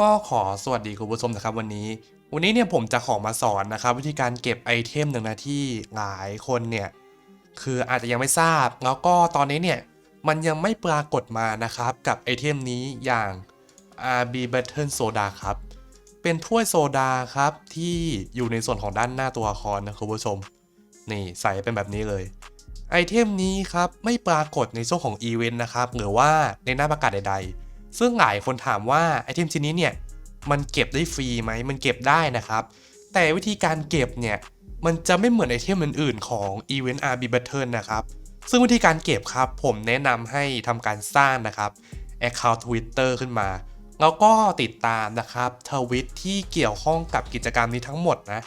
ก็ขอสวัสดีคุณผู้ชมนะครับวันนี้ วันนี้เนี่ยผมจะขอมาสอนนะครับ วิธีการเก็บไอเทมหนึ่งนะที่หลายคนเนี่ยคืออาจจะยังไม่ทราบ แล้วก็ตอนนี้เนี่ยมันยังไม่ปรากฏมานะครับกับไอเทมนี้อย่าง RB Battle Soda ครับ เป็นถ้วยโซดาครับที่อยู่ในส่วนของด้านหน้าตัวละครนะคุณผู้ชม นี่ใส่เป็นแบบนี้เลยไอเทมนี้ครับไม่ปรากฏในช่วงของอีเวนต์นะครับหรือว่าในหน้าประกาศใดๆ ซึ่งหลายคนถามว่าไอเทมชิ้นนี้เนี่ยมันเก็บได้ฟรีไหมมันเก็บได้นะครับ แต่วิธีการเก็บเนี่ยมันจะไม่เหมือนไอเทมอื่นๆของอีเวนต์ RB Battle นะครับ ซึ่งวิธีการเก็บครับผมแนะนำให้ทำการสร้างนะครับ Account Twitter ขึ้นมา แล้วก็ติดตามนะครับทวิตที่เกี่ยวข้องกับกิจกรรมนี้ทั้งหมดนะ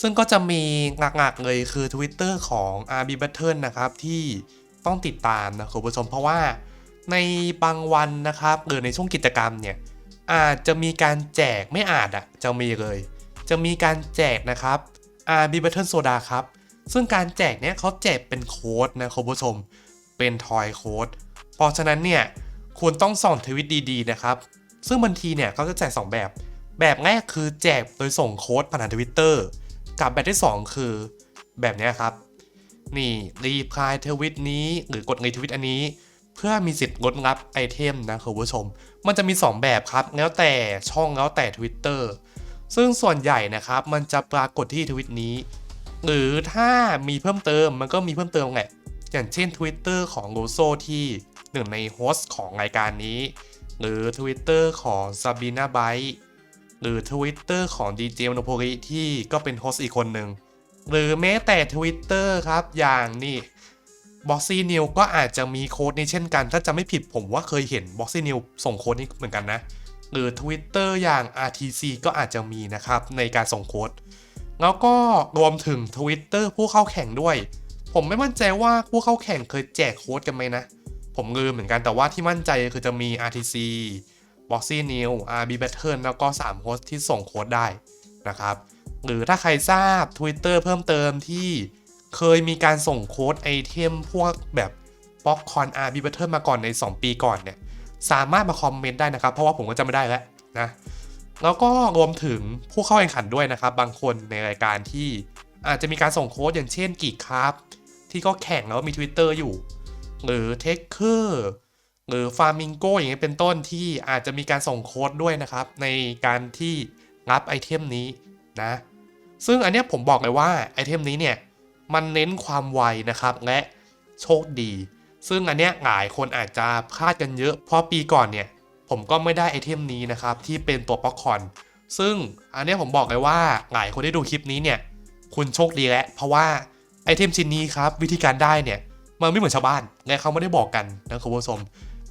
ซึ่งก็จะมีหลักๆเลยคือ Twitter ของ RB Battle นะครับที่ต้องติดตามนะคุณผู้ชมเพราะว่า ในบางวันนะครับหรือในช่วงกิจกรรมเนี่ยอาจจะมีการแจกไม่อาจอะจะมีเลย จะมีการแจกนะครับ RB Battle Soda ครับ ซึ่งการแจกเนี่ยเขาแจกเป็นโค้ดนะคุณผู้ชม เป็นทอยโค้ด เพราะฉะนั้นเนี่ยคุณต้องส่องทวิตดีๆนะครับ ซึ่งบางทีเนี่ยเขาจะแจก 2 แบบ แบบแรกคือแจกโดยส่งโค้ดผ่านทวิตเตอร์กับแบบที่ 2 คือแบบนี้ครับ นี่รีพลายทวิตนี้หรือกดรีทวิตอันนี้ เพื่อมีสิทธิ์ลดรับไอเทมนะคุณผู้ชม มันจะมี 2 แบบครับ แล้วแต่ช่องแล้วแต่ Twitter ซึ่งส่วนใหญ่นะครับมันจะปรากฏที่ทวิตนี้ หรือถ้ามีเพิ่มเติมมันก็มีเพิ่มเติมแหละอย่างเช่น Twitter ของโ o โซที่หนึ่งในโฮสต์ของรายการนี้ หรือ Twitter ของ Sabina b y t e หรือ Twitter ของ DJ m o n o p o l y ที่ก็เป็นโฮสต์อีกคนหนึ่ง หรือแม้แต่ Twitter ครับอย่างนี่ Boxy New ก็อาจจะมีโค้ดนี้เช่นกัน ถ้าจะไม่ผิดผมว่าเคยเห็น Boxy New ส่งโค้ดนี้เหมือนกันนะ หรือ Twitter อย่าง RTC ก็อาจจะมีนะครับในการส่งโค้ด แล้วก็รวมถึง Twitter ผู้เข้าแข่งด้วย ผมไม่มั่นใจว่าผู้เข้าแข่งเคยแจกโค้ดกันไหมนะ ผมลืมเหมือนกันแต่ว่าที่มั่นใจคือจะมี RTC Boxy New RB Battle แล้วก็3โฮสต์ที่ส่งโค้ดได้นะครับ หรือถ้าใครทราบ Twitter เพิ่มเติมที่ เคยมีการส่งโค้ดไอเทมพวกแบบป๊อกคอน RB Battle มาก่อนใน 2 ปีก่อนเนี่ย สามารถมาคอมเมนต์ได้นะครับ เพราะว่าผมก็จะไม่ได้แล้วนะ แล้วก็รวมถึงผู้เข้าแข่งขันด้วยนะครับ บางคนในรายการที่อาจจะมีการส่งโค้ดอย่างเช่นกีครับที่ก็แข่งแล้วมี Twitter อยู่ หรือเทคเคอร์หรือฟาร์มิงโกอย่างเงี้ยเป็นต้นที่อาจจะมีการส่งโค้ดด้วยนะครับ ในการที่รับไอเทมนี้นะ ซึ่งอันนี้ผมบอกเลยว่าไอเทมนี้เนี่ย มันเน้นความไวนะครับ และโชคดี ซึ่งอันเนี้ยหลายคนอาจจะพลาดกันเยอะ เพราะปีก่อนเนี่ย ผมก็ไม่ได้ไอเทมนี้นะครับ ที่เป็นตัวป๊อกคอนซึ่งอันเนี้ยผมบอกเลยว่าหลายคนที่ดูคลิปนี้เนี่ย คุณโชคดีแล้วเพราะว่าไอเทมชิ้นนี้ครับ วิธีการได้เนี่ย มันไม่เหมือนชาวบ้านและเขาไม่ได้บอกกันนะคุณผู้ชม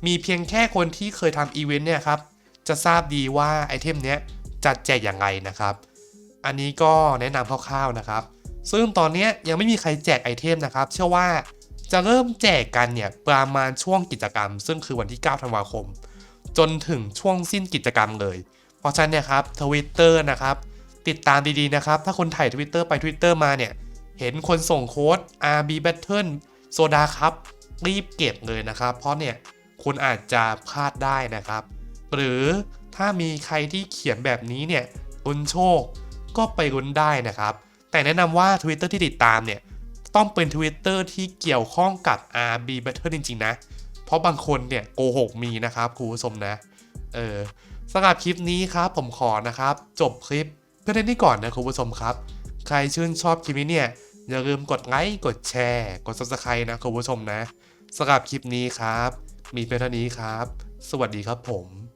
มีเพียงแค่คนที่เคยทำอีเวนต์เนี่ยครับ จะทราบดีว่าไอเทมเนี้ยจะแจกอย่างไรนะครับ อันนี้ก็แนะนำคร่าวๆนะครับ ซึ่งตอนนี้ยังไม่มีใครแจกไอเทมนะครับ เชื่อว่าจะเริ่มแจกกันเนี่ยประมาณช่วงกิจกรรม ซึ่งคือวันที่ 9 ธันวาคม จนถึงช่วงสิ้นกิจกรรมเลย เพราะฉะนั้นเนี่ยครับทวิตเตอร์นะครับ ติดตามดีๆนะครับ ถ้าคนถ่าย Twitter ไป Twitter มาเนี่ย เห็นคนส่งโค้ด RB Battle โซดาครับ รีบเก็บเลยนะครับ เพราะเนี่ยคุณอาจจะพลาดได้นะครับ หรือถ้ามีใครที่เขียนแบบนี้เนี่ยลุ้นโชคก็ไปลุ้นได้นะครับ แต่แนะนำว่า Twitter ที่ติดตามเนี่ย ต้องเป็น Twitter ที่เกี่ยวข้องกับ RB Battle จริง ๆ นะ เพราะบางคนเนี่ยโกหกมีนะครับคุณผู้ชมนะ เออสำหรับคลิปนี้ครับผมขอนะครับ จบคลิปเพื่อเท่านี้ก่อนนะคุณผู้ชมครับ ใครชื่นชอบคลิปนี้เนี่ย อย่าลืมกดไลค์กดแชร์กด subscribe นะคุณผู้ชมนะสำหรับคลิปนี้ครับ มีเพียงเท่านี้ครับ สวัสดีครับผม